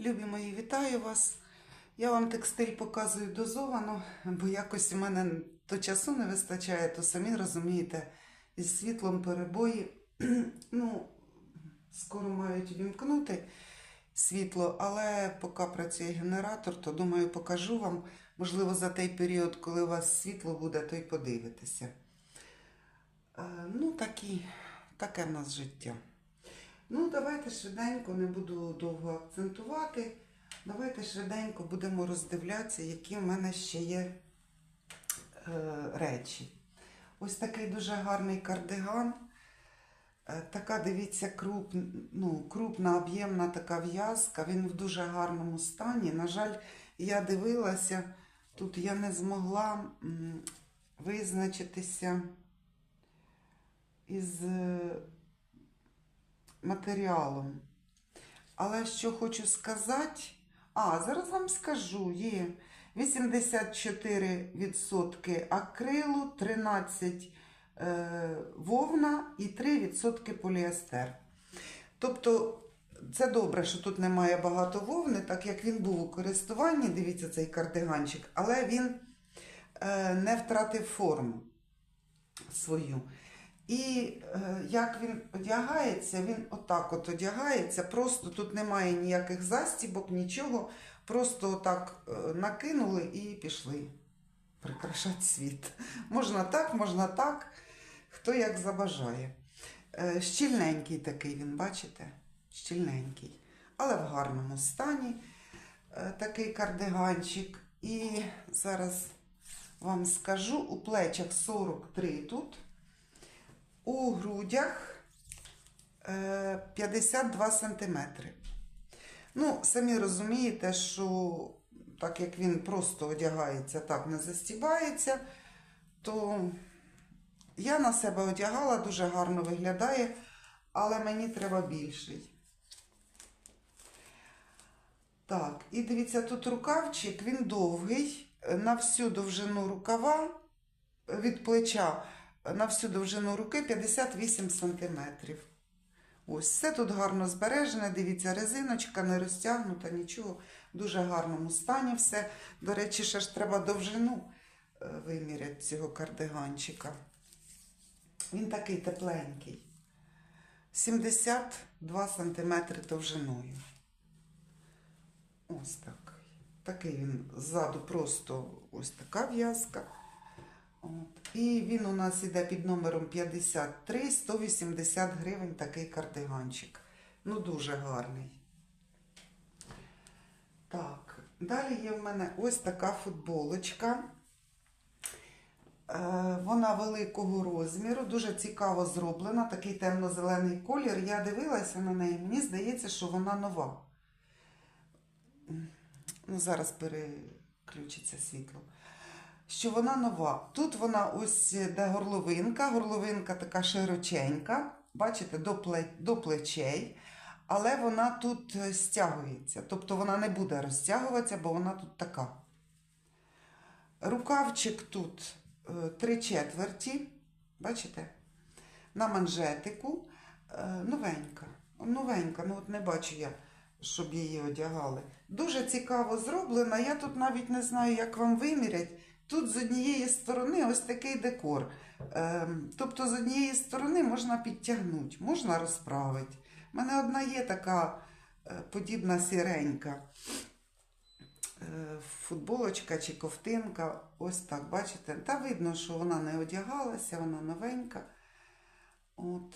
Любі мої, вітаю вас. Я вам текстиль показую дозовано, бо якось у мене то часу не вистачає, то самі розумієте, із світлом перебої. ну, скоро мають вімкнути світло, але поки працює генератор, то думаю, покажу вам. Можливо, за той період, коли у вас світло буде, то й подивитеся. Е, ну, такі, таке в нас життя. Ну, давайте швиденько, не буду довго акцентувати. Давайте швиденько будемо роздивлятися, які в мене ще є е, речі. Ось такий дуже гарний кардиган. Е, Така, дивіться, круп, ну, крупна, об'ємна така в'язка. Він в дуже гарному стані. На жаль, я дивилася, тут я не змогла визначитися із е, матеріалом. Але що хочу сказати, а, зараз вам скажу, є 84% акрилу, 13% е, вовна і 3% поліестер. Тобто, це добре, що тут немає багато вовни, так як він був у користуванні, дивіться цей кардиганчик, але він е, не втратив форму свою. І е, як він одягається, він отак от одягається, просто тут немає ніяких застібок, нічого. Просто отак е, накинули і пішли прикрашати світ. Можна так, можна так, хто як забажає. Е, щільненький такий він, бачите? Щільненький. Але в гарному стані такий кардиганчик. І зараз вам скажу, у плечах 43 тут. У грудях е, 52 сантиметри. Ну, самі розумієте, що так як він просто одягається, так не застібається, то я на себе одягала, дуже гарно виглядає, але мені треба більший. Так, і дивіться, тут рукавчик, він довгий, на всю довжину рукава від плеча на всю довжину руки 58 см. Ось, все тут гарно збережене. Дивіться, резиночка не розтягнута, нічого. В дуже гарному стані все. До речі, ще ж треба довжину е, виміряти цього кардиганчика. Він такий тепленький. 72 см довжиною. Ось так. Такий він ззаду просто ось така в'язка. І він у нас іде під номером 53, 180 гривень такий кардиганчик. Ну, дуже гарний. Так, далі є в мене ось така футболочка. Е, Вона великого розміру, дуже цікаво зроблена, такий темно-зелений колір. Я дивилася на неї, мені здається, що вона нова. Ну, зараз переключиться світло що вона нова. Тут вона ось де горловинка, горловинка така широченька, бачите, до, пле, до плечей, але вона тут стягується. Тобто вона не буде розтягуватися, бо вона тут така. Рукавчик тут е, три четверті, бачите? На манжетику е, новенька. Новенька, ну от не бачу я, щоб її одягали. Дуже цікаво зроблена. Я тут навіть не знаю, як вам вимірять. Тут з однієї сторони ось такий декор. Ем, тобто, з однієї сторони можна підтягнути, можна розправити. У мене одна є така е, подібна сіренька е, футболочка чи ковтинка. Ось так, бачите? Та видно, що вона не одягалася, вона новенька. От.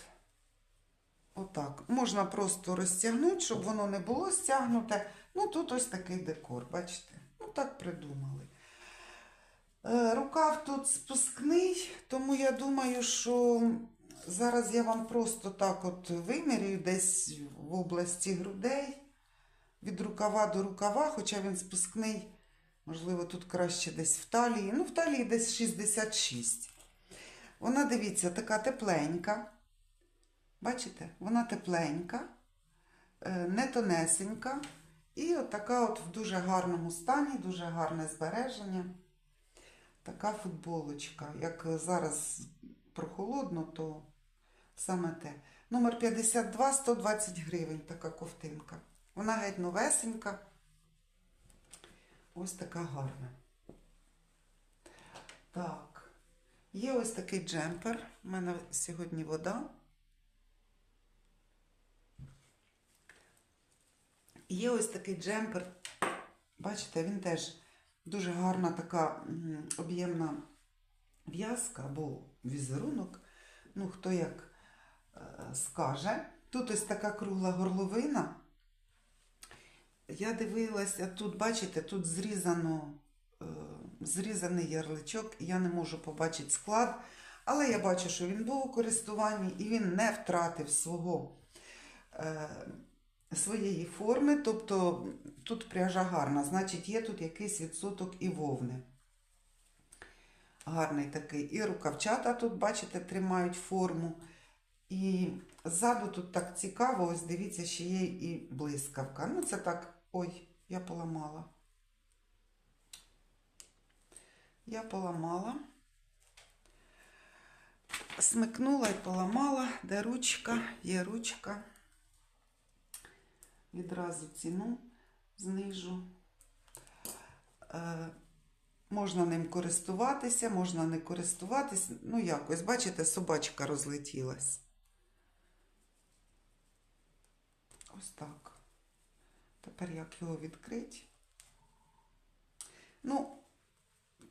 Отак. Можна просто розтягнути, щоб воно не було стягнуте. Ну, тут ось такий декор, бачите? Ну, так придумали. Е, Рукав тут спускний, тому я думаю, що зараз я вам просто так от вимірюю десь в області грудей від рукава до рукава, хоча він спускний, можливо, тут краще десь в талії. Ну, в талії десь 66. Вона, дивіться, така тепленька. Бачите, вона тепленька, е, не тонесенька. І от така от в дуже гарному стані, дуже гарне збереження. Така футболочка. Як зараз прохолодно, то саме те. Номер 52, 120 гривень така ковтинка. Вона геть новесенька. Ось така гарна. Так. Є ось такий джемпер. У мене сьогодні вода. Є ось такий джемпер. Бачите, він теж дуже гарна така об'ємна в'язка або візерунок. Ну, хто як е, скаже. Тут ось така кругла горловина. Я дивилася, тут, бачите, тут зрізано, е, зрізаний ярличок, я не можу побачити склад, але я бачу, що він був у користуванні і він не втратив свого, е, своєї форми. Тобто тут пряжа гарна, значить, є тут якийсь відсоток і вовни. Гарний такий. І рукавчата тут, бачите, тримають форму. І ззаду тут так цікаво, ось дивіться, ще є і блискавка. Ну, це так, ой, я поламала. Я поламала. Смикнула і поламала, де ручка, є ручка. Відразу ціну знижу. Е, можна ним користуватися, можна не користуватися. Ну, якось, бачите, собачка розлетілась. Ось так. Тепер як його відкрити? Ну,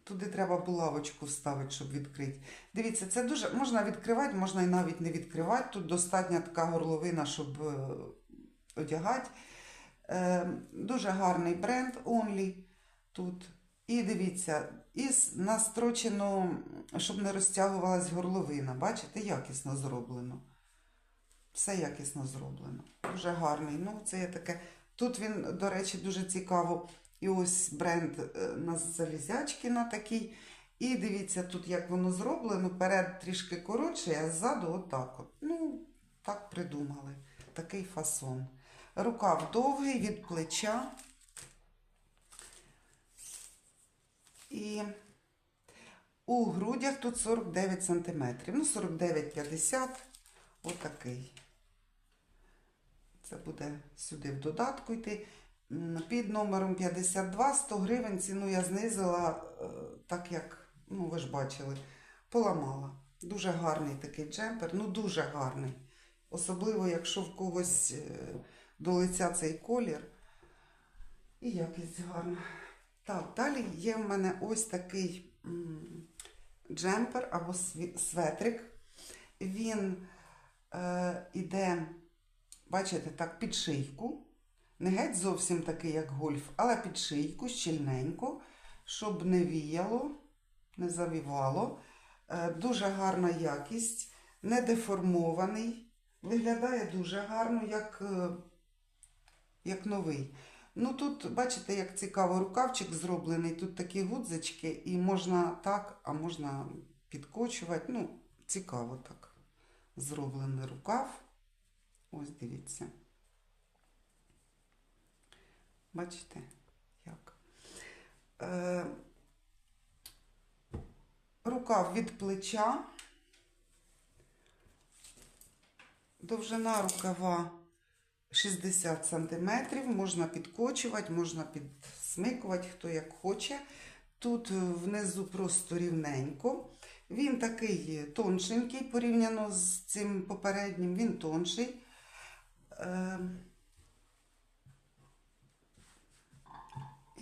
туди треба булавочку вставити, щоб відкрити. Дивіться, це дуже можна відкривати, можна і навіть не відкривати. Тут достатня така горловина, щоб е, одягати. Е, дуже гарний бренд Only тут. І дивіться, і настрочено, щоб не розтягувалась горловина. Бачите, якісно зроблено. Все якісно зроблено. Дуже гарний. Ну, це є таке. Тут він, до речі, дуже цікаво. І ось бренд е, на залізячки на такий. І дивіться, тут як воно зроблено. Перед трішки коротший, а ззаду отак. От. Ну, так придумали. Такий фасон. Рукав довгий від плеча. І у грудях тут 49 см. Ну, 49-50. Отакий. Це буде сюди в додатку йти. Під номером 52 100 гривень ціну я знизила, е, так як, ну ви ж бачили, поламала. Дуже гарний такий джемпер, ну дуже гарний. Особливо, якщо в когось е, до лиця цей колір. І якість гарна. Так, далі є в мене ось такий джемпер або светрик. Він е, іде, бачите, так, під шийку. Не геть зовсім такий, як гольф, але під шийку, щільненько, щоб не віяло, не завівало. Е, дуже гарна якість, не деформований. Виглядає дуже гарно, як, е, як новий. Ну тут, бачите, як цікаво, рукавчик зроблений, тут такі гудзички, і можна так, а можна підкочувати. Ну, цікаво так. Зроблений рукав. Ось дивіться. Бачите, як? Е, рукав від плеча. Довжина рукава 60 см. Можна підкочувати, можна підсмикувати, хто як хоче. Тут внизу просто рівненько. Він такий тоншенький порівняно з цим попереднім, він тонший. Е,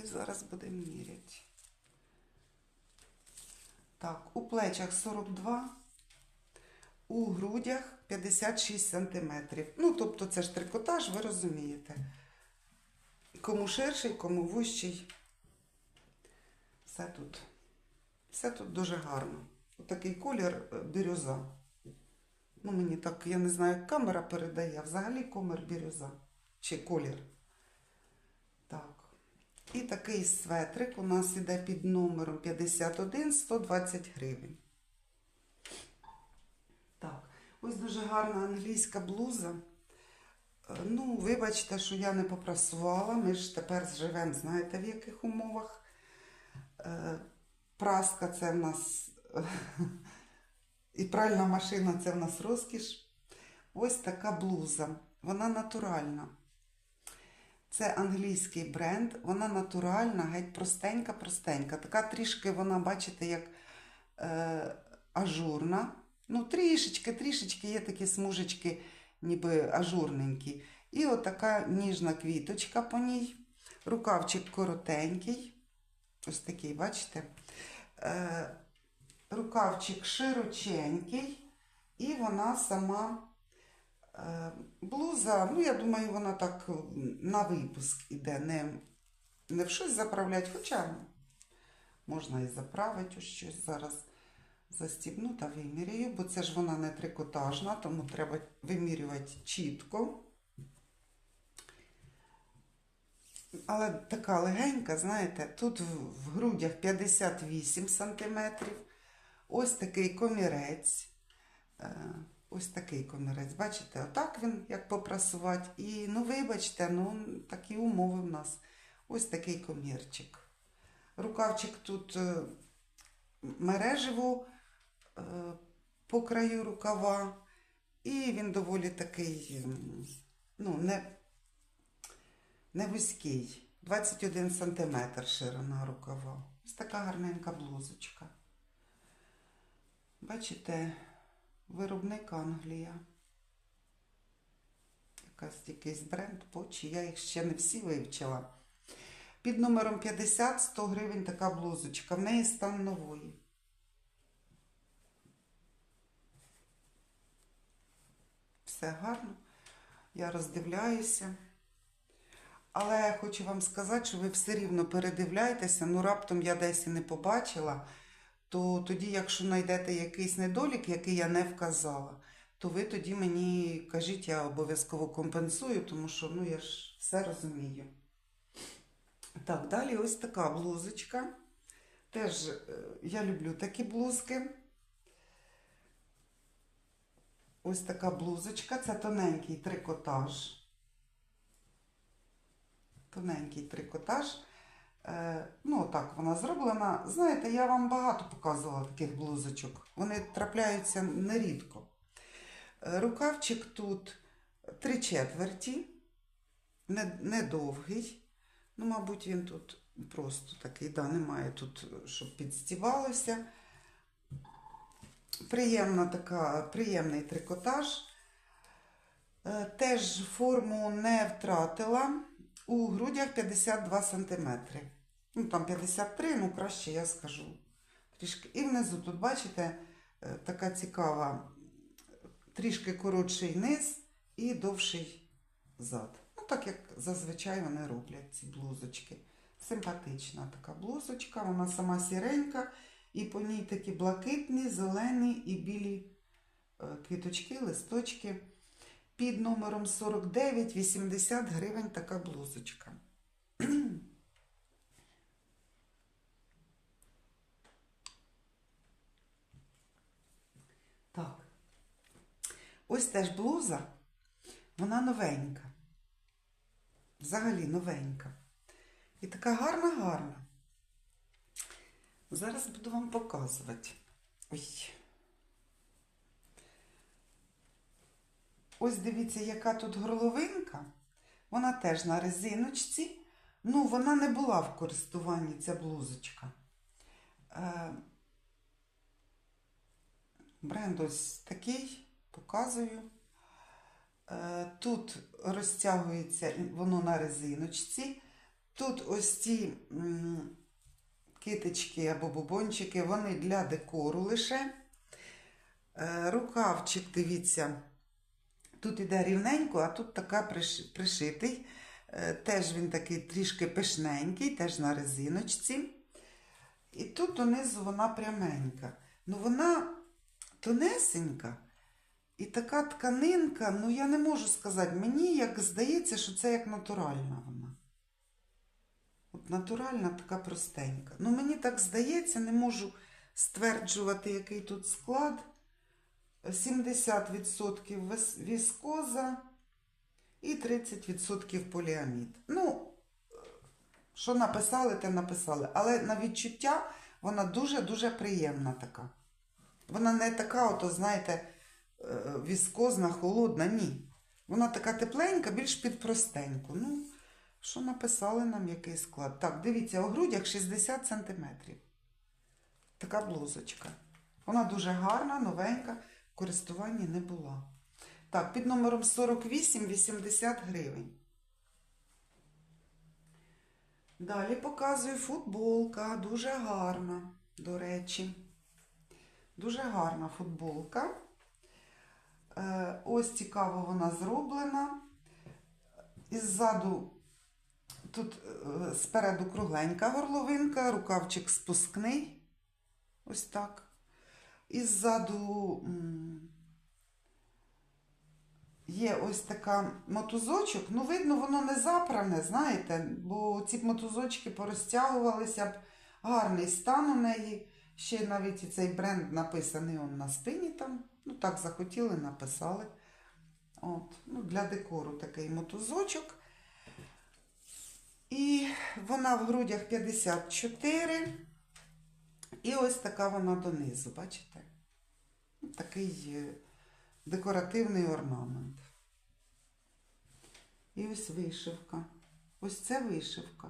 І зараз будемо міряти. Так, у плечах 42, у грудях 56 см. Ну, тобто це ж трикотаж, ви розумієте. Кому ширший, кому вущий. Все тут. Все тут дуже гарно. Отакий колір е, бірюза. Ну, мені так, я не знаю, як камера передає, а взагалі комір бірюза. Чи колір. Так. І такий светрик у нас іде під номером 51 120 гривень. Так, ось дуже гарна англійська блуза. Е, Ну, вибачте, що я не попрасувала. Ми ж тепер живемо, знаєте, в яких умовах. Е, Праска це в нас і пральна машина це в нас розкіш. Ось така блуза. Вона натуральна. Це англійський бренд, вона натуральна, геть простенька, простенька. Така трішки вона, бачите, як е, ажурна. Ну, трішечки, трішечки є такі смужечки, ніби ажурненькі. І отака ніжна квіточка по ній. Рукавчик коротенький. Ось такий, бачите? Е, рукавчик широченький, і вона сама е, блуза, ну, я думаю, вона так на випуск іде, не, не в щось заправлять, хоча можна і заправити щось зараз. Застібну та виміряю, бо це ж вона не трикотажна, тому треба вимірювати чітко. Але така легенька, знаєте, тут в, грудях 58 см. Ось такий комірець. Е, Ось такий комірець. Бачите, отак він як попрасувати. І, ну, вибачте, ну, такі умови в нас. Ось такий комірчик. Рукавчик тут е, мережево е, по краю рукава. І він доволі такий, ну, не, не вузький. 21 см ширина рукава. Ось така гарненька блузочка. Бачите, виробник Англія. Якась якийсь бренд, почі. Я їх ще не всі вивчила. Під номером 50 100 гривень така блузочка. В неї стан нової. Все гарно. Я роздивляюся. Але хочу вам сказати, що ви все рівно передивляєтеся, ну раптом я десь і не побачила, то тоді, якщо знайдете якийсь недолік, який я не вказала, то ви тоді мені кажіть, я обов'язково компенсую, тому що ну, я ж все розумію. Так, далі ось така блузочка. Теж е, я люблю такі блузки. Ось така блузочка, це тоненький трикотаж. Тоненький трикотаж. Е, ну, так вона зроблена. Знаєте, я вам багато показувала таких блузочок. Вони трапляються нерідко. Е, рукавчик тут три четверті, не, не. Ну, мабуть, він тут просто такий, да, немає тут, щоб підстівалося. Приємна така, приємний трикотаж. Е, Теж форму не втратила. У грудях 52 см. Ну, там 53, ну краще я скажу. Трішки. І внизу тут, бачите, е, така цікава, трішки коротший низ і довший зад. Ну, так як зазвичай вони роблять ці блузочки. Симпатична така блузочка, вона сама сіренька, і по ній такі блакитні, зелені і білі е, квіточки, листочки. Під номером 49 80 гривень така блузочка. Так. Ось теж блуза, вона новенька. Взагалі новенька. І така гарна-гарна. Зараз буду вам показувати. Ой. Ось дивіться, яка тут горловинка. Вона теж на резиночці. Ну, вона не була в користуванні, ця блузочка. Е, Бренд ось такий, показую. Е, Тут розтягується воно на резиночці. Тут ось ці китички або бубончики, вони для декору лише. Е, Рукавчик, дивіться. Тут іде рівненько, а тут така пришитий. Е, Теж він такий трішки пишненький, теж на резиночці. І тут донизу вона пряменька. Ну вона тонесенька. І така тканинка, ну я не можу сказати, мені як здається, що це як натуральна вона. Натуральна така простенька. Ну мені так здається, не можу стверджувати, який тут склад. 70% віскоза і 30% поліамід. Ну, що написали, те написали. Але на відчуття вона дуже-дуже приємна така. Вона не така, ото, знаєте, е, віскозна, холодна, ні. Вона така тепленька, більш під простеньку. Ну, Що написали нам який склад? Так, дивіться, у грудях 60 см. Така блузочка. Вона дуже гарна, новенька, в користуванні не була. Так, під номером 48 80 гривень. Далі показую футболка. Дуже гарна, до речі. Дуже гарна футболка. Е, ось цікаво вона зроблена. Іззаду тут е, спереду кругленька горловинка, рукавчик спускний. Ось так. Іззаду м, є ось така мотузочок. Ну, видно, воно не запране, знаєте, бо ці мотузочки порозтягувалися б. Гарний стан у неї. Ще навіть і цей бренд написаний он на спині там. Ну, так захотіли, написали. От, ну, для декору такий мотузочок. І вона в грудях 54. І ось така вона донизу, бачите? Такий е, декоративний орнамент. І ось вишивка. Ось це вишивка.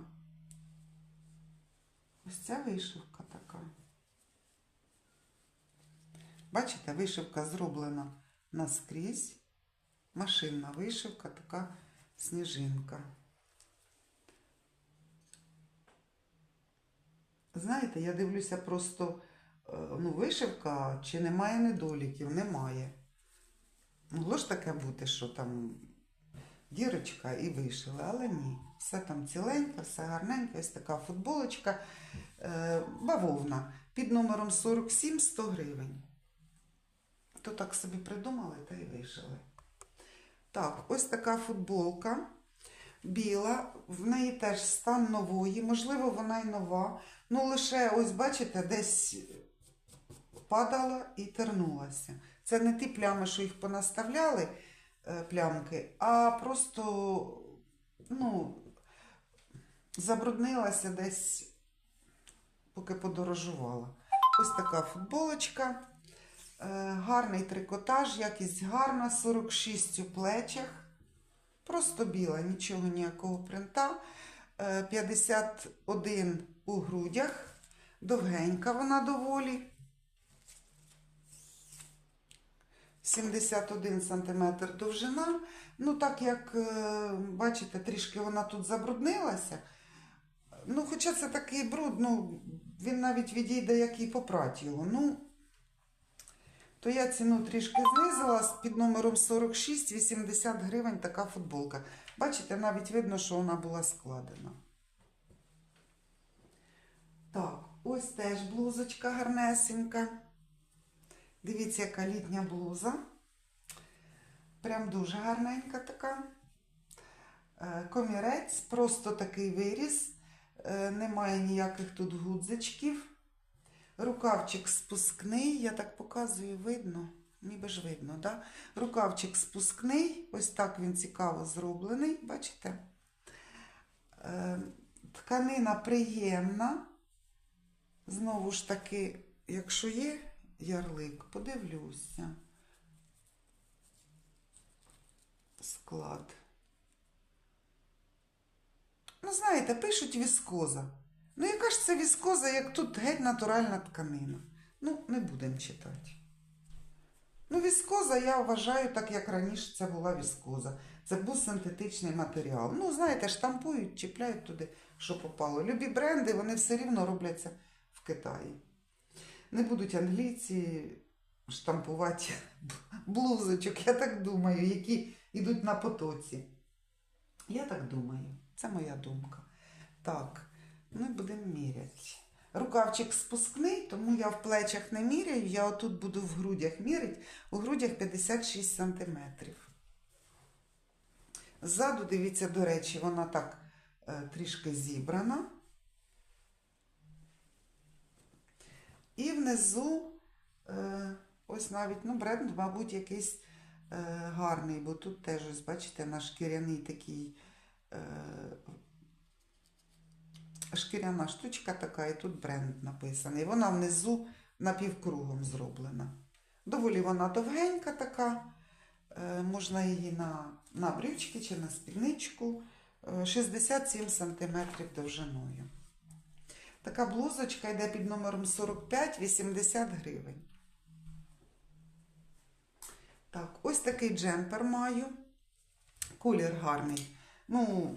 Ось ця вишивка така. Бачите, вишивка зроблена наскрізь. Машинна вишивка, така сніжинка. Знаєте, я дивлюся просто, е, ну, вишивка, чи немає недоліків? Немає. Могло ж таке бути, що там дірочка і вишили, але ні. Все там ціленьке, все гарненьке, ось така футболочка е, бавовна під номером 47 100 гривень. То так собі придумали та й вишили. Так, ось така футболка біла, в неї теж стан нової, можливо, вона й нова. Ну, лише, ось бачите, десь падала і тернулася. Це не ті плями, що їх понаставляли, е, плямки, а просто, ну, забруднилася десь, поки подорожувала. Ось така футболочка. Е, Гарний трикотаж, якість гарна, 46 у плечах. Просто біла, нічого ніякого принта. Е, 51 у грудях. Довгенька вона доволі. 71 см довжина. Ну, так як, е, бачите, трішки вона тут забруднилася. Ну, хоча це такий бруд, ну, він навіть відійде, як і попрать його. Ну, то я ціну трішки знизила під номером 46, 80 гривень така футболка. Бачите, навіть видно, що вона була складена. Так, ось теж блузочка гарнесенька. Дивіться, яка літня блуза. Прям дуже гарненька така. Е, Комірець, просто такий виріз. Е, Немає ніяких тут гудзичків. Рукавчик спускний, я так показую, видно, ніби ж видно, да? Рукавчик спускний, ось так він цікаво зроблений, бачите? Е, тканина приємна. Знову ж таки, якщо є ярлик, подивлюся. Склад. Ну, знаєте, пишуть віскоза. Ну, яка ж це віскоза, як тут геть натуральна тканина? Ну, не будемо читати. Ну, віскоза, я вважаю, так як раніше це була віскоза. Це був синтетичний матеріал. Ну, знаєте, штампують, чіпляють туди, що попало. Любі бренди, вони все рівно робляться Китаї. Не будуть англійці штампувати блузочок, я так думаю, які йдуть на потоці. Я так думаю, це моя думка. Так. Ми будемо міряти. Рукавчик спускний, тому я в плечах не міряю, я отут буду в грудях міряти. У грудях 56 см. Ззаду, дивіться, до речі, вона так е, трішки зібрана. І внизу, е, ось навіть, ну, бренд, мабуть, якийсь е, гарний, бо тут теж, ось, бачите, на шкіряний такий. Е, шкіряна штучка така, і тут бренд написаний. Вона внизу напівкругом зроблена. Доволі вона довгенька така. Можна її на, на брючки чи на спідничку е, 67 см довжиною. Така блузочка йде під номером 45, 80 гривень. Так, ось такий джемпер маю. Колір гарний. Ну,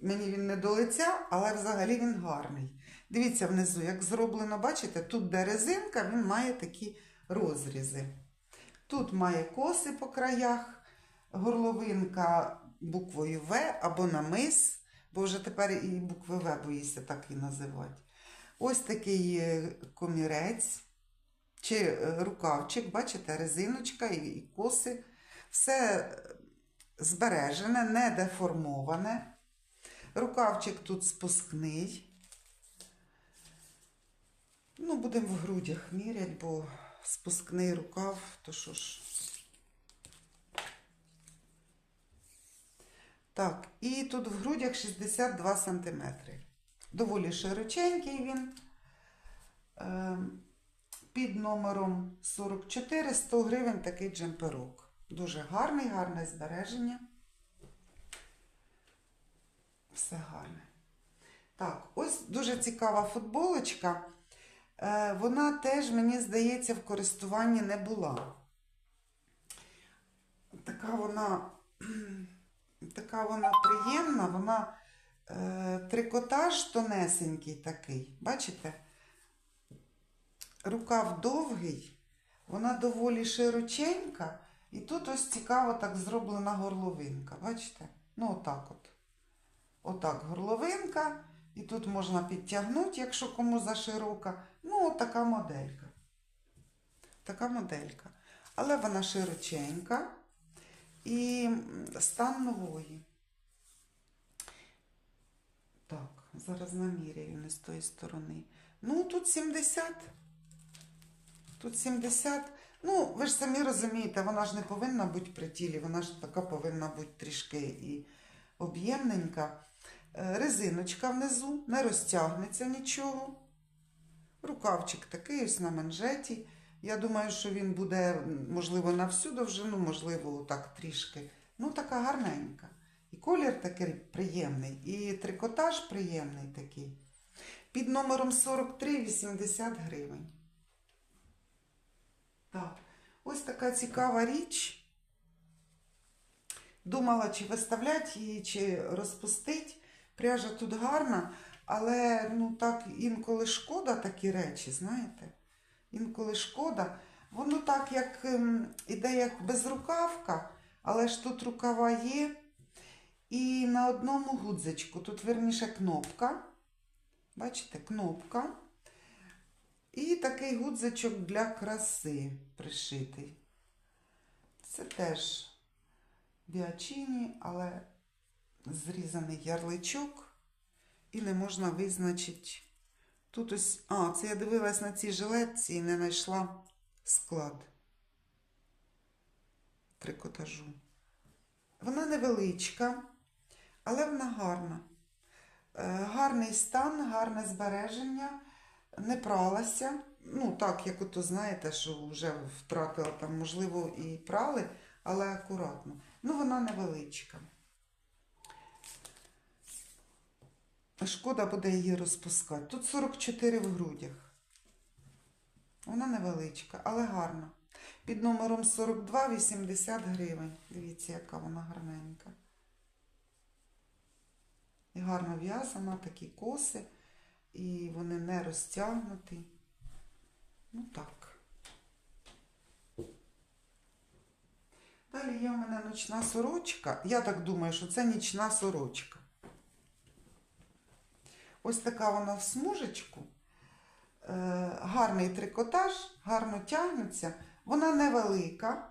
мені він не до лиця, але взагалі він гарний. Дивіться внизу, як зроблено, бачите, тут де резинка, він має такі розрізи. Тут має коси по краях, горловинка буквою В або намис, бо вже тепер і букви В боїся так і називати. Ось такий комірець чи е, рукавчик, бачите, резиночка і, коси. Все збережене, не деформоване. Рукавчик тут спускний. Ну, будемо в грудях міряти, бо спускний рукав, то що ж. Так, і тут в грудях 62 см. Доволі широченький він. Е, Під номером 44 100 гривень такий джемперок. Дуже гарний, гарне збереження. Все гарне. Так, ось дуже цікава футболочка. Е, Вона теж, мені здається, в користуванні не була. Така вона, така вона приємна, вона трикотаж тонесенький такий. Бачите? Рукав довгий, вона доволі широченька, і тут ось цікаво так зроблена горловинка. Бачите? Ну, отак от. Отак горловинка. І тут можна підтягнути, якщо кому заширока. Ну, от така моделька. Така моделька. Але вона широченька і стан нової. Так, зараз наміряю не з тої сторони. Ну, тут 70. Тут 70. Ну, ви ж самі розумієте, вона ж не повинна бути при тілі, вона ж така повинна бути трішки і об'ємненька. Е, Резиночка внизу, не розтягнеться нічого. Рукавчик такий ось на манжеті. Я думаю, що він буде, можливо, на всю довжину, можливо, так трішки. Ну, така гарненька. І колір такий приємний, і трикотаж приємний такий. Під номером 43 80 гривень. Так, ось така цікава річ. Думала, чи виставляти її, чи розпустити. Пряжа тут гарна, але ну так інколи шкода такі речі, знаєте? Інколи шкода. Воно так, як ем, іде безрукавка, але ж тут рукава є. І на одному гудзичку, тут верніше кнопка. Бачите, кнопка. І такий гудзичок для краси пришитий. Це теж біачині, але зрізаний ярличок. І не можна визначити. Тут ось. А, це я дивилась на цій жилетці і не знайшла склад трикотажу. Вона невеличка, але вона гарна. Е, Гарний стан, гарне збереження, не пралася. Ну, так, як ото знаєте, що вже втратила там, можливо, і прали, але акуратно. Ну, вона невеличка. Шкода буде її розпускати. Тут 44 в грудях. Вона невеличка, але гарна. Під номером 42 80 гривень. Дивіться, яка вона гарненька. Гарно в'язана, такі коси, і вони не розтягнуті. Ну так. Далі є в мене ночна сорочка. Я так думаю, що це нічна сорочка. Ось така вона в смужечку. Е, гарний трикотаж, гарно тягнеться. Вона невелика.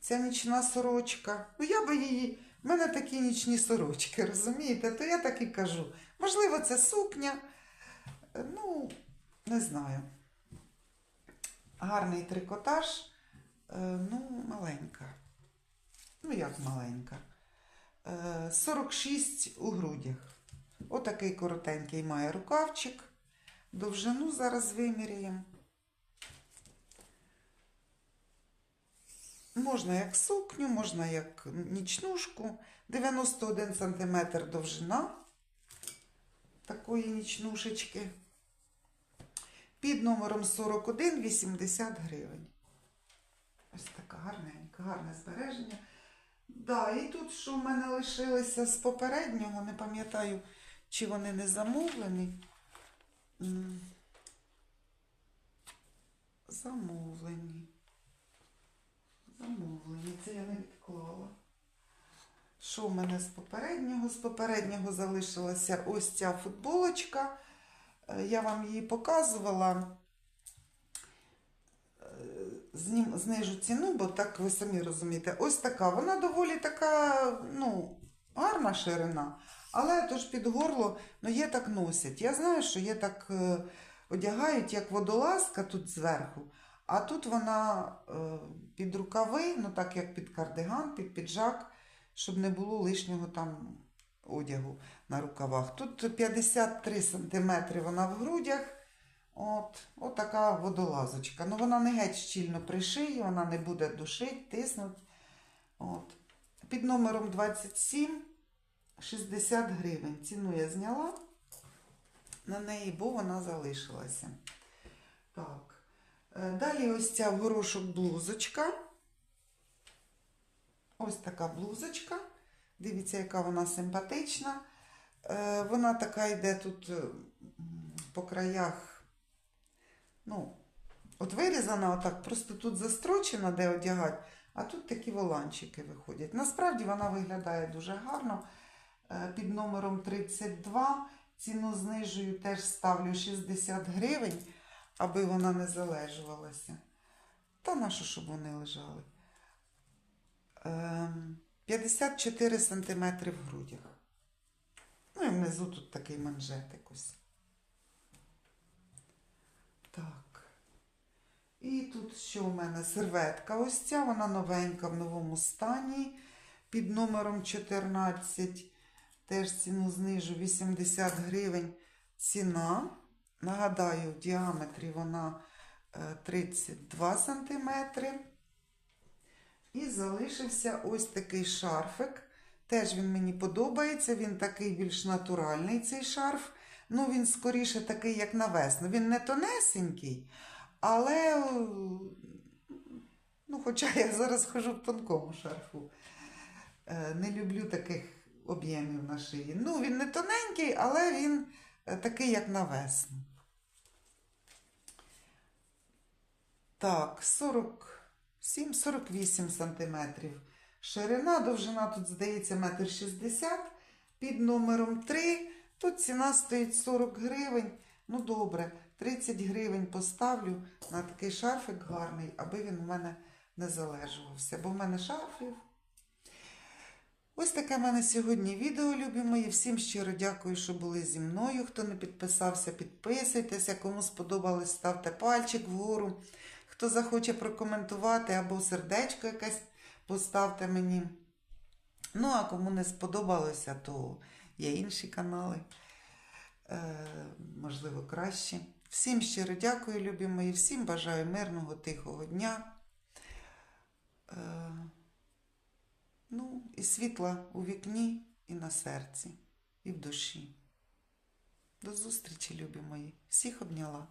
Ця нічна сорочка. Ну, я би її. В мене такі нічні сорочки, розумієте? То я так і кажу. Можливо, це сукня. Е, Ну, не знаю. Гарний трикотаж. Е, ну, маленька. Ну, як маленька. Е, 46 у грудях. Отакий коротенький має рукавчик. Довжину зараз виміряємо. Можна як сукню, можна як нічнушку. 91 см довжина такої нічнушечки. Під номером 41 80 гривень. Ось така гарненька, гарне збереження. Да, і тут, що в мене лишилося з попереднього, не пам'ятаю, чи вони не замовлені. Замовлені. Замовлені. Це я не відклала. Що в мене з попереднього? З попереднього залишилася ось ця футболочка. Е, Я вам її показувала. Е, знижу ціну, бо так ви самі розумієте. Ось така. Вона доволі така, ну, гарна ширина, але тож під горло, ну, є так носять. Я знаю, що є так е, одягають, як водолазка тут зверху, а тут вона е, під рукави, ну так як під кардиган, під піджак, щоб не було лишнього там одягу на рукавах. Тут 53 см вона в грудях. От, от така водолазочка. Ну вона не геть щільно при шиї, вона не буде душить, тиснути. От. Під номером 27 60 гривень. Ціну я зняла на неї, бо вона залишилася. Так. Е, Далі ось ця в горошок блузочка. Ось така блузочка. Дивіться, яка вона симпатична. Е, Вона така йде тут е, по краях. Ну, от вирізана отак, просто тут застрочена, де одягати, а тут такі воланчики виходять. Насправді вона виглядає дуже гарно. Під номером 32 ціну знижую, теж ставлю 60 гривень, аби вона не залежувалася. Та на що, щоб вони лежали? Ем, 54 см в грудях. Ну і внизу тут такий манжетик ось. Так. І тут що в мене? Серветка ось ця, вона новенька в новому стані. Під номером 14. Теж ціну знижу 80 гривень ціна. Нагадаю, в діаметрі вона е, 32 см. І залишився ось такий шарфик. Теж він мені подобається, він такий більш натуральний цей шарф. Ну, він скоріше такий, як на весну. Він не тонесенький, але, е, ну, хоча я зараз хожу в тонкому шарфу. Е, Не люблю таких об'ємів на шиї. Ну, він не тоненький, але він е, такий, як на весну. Так, 47-48 сантиметрів. Ширина, довжина тут, здається, метр 60. Під номером 3. Тут ціна стоїть 40 гривень. Ну, добре, 30 гривень поставлю на такий шарфик гарний, аби він у мене не залежувався. Бо в мене шарфів. Ось таке в мене сьогодні відео, любі мої. Всім щиро дякую, що були зі мною. Хто не підписався, підписуйтеся. Кому сподобалось, ставте пальчик вгору. Хто захоче прокоментувати або сердечко якесь поставте мені. Ну, а кому не сподобалося, то є інші канали. Е, можливо, кращі. Всім щиро дякую, любі мої. Всім бажаю мирного, тихого дня. Е, ну, і світла у вікні, і на серці, і в душі. До зустрічі, любі мої. Всіх обняла.